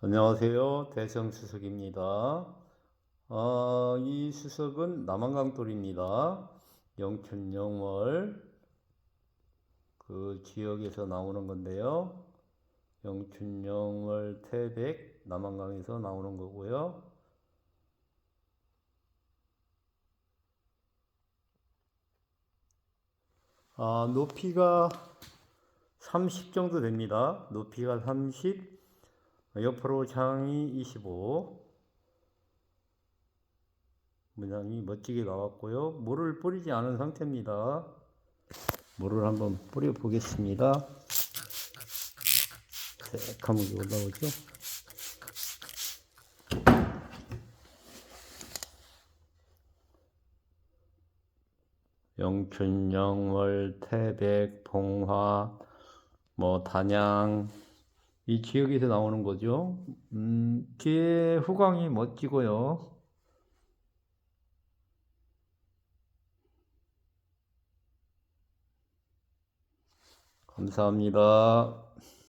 안녕하세요. 대성 수석입니다. 아, 이 수석은 남한강돌입니다. 영춘 영월 그 지역에서 나오는 건데요. 영춘 영월 태백 남한강에서 나오는 거고요. 아, 높이가 30 정도 됩니다. 높이가 30, 옆으로 장이 25 문양이 멋지게 나왔고요. 물을 뿌리지 않은 상태입니다. 물을 한번 뿌려 보겠습니다. 새카맣게 올라오죠? 영춘, 영월, 태백, 봉화, 뭐 단양 이 지역에서 나오는 거죠. 음, 뒤에 후광이 멋지고요. 감사합니다.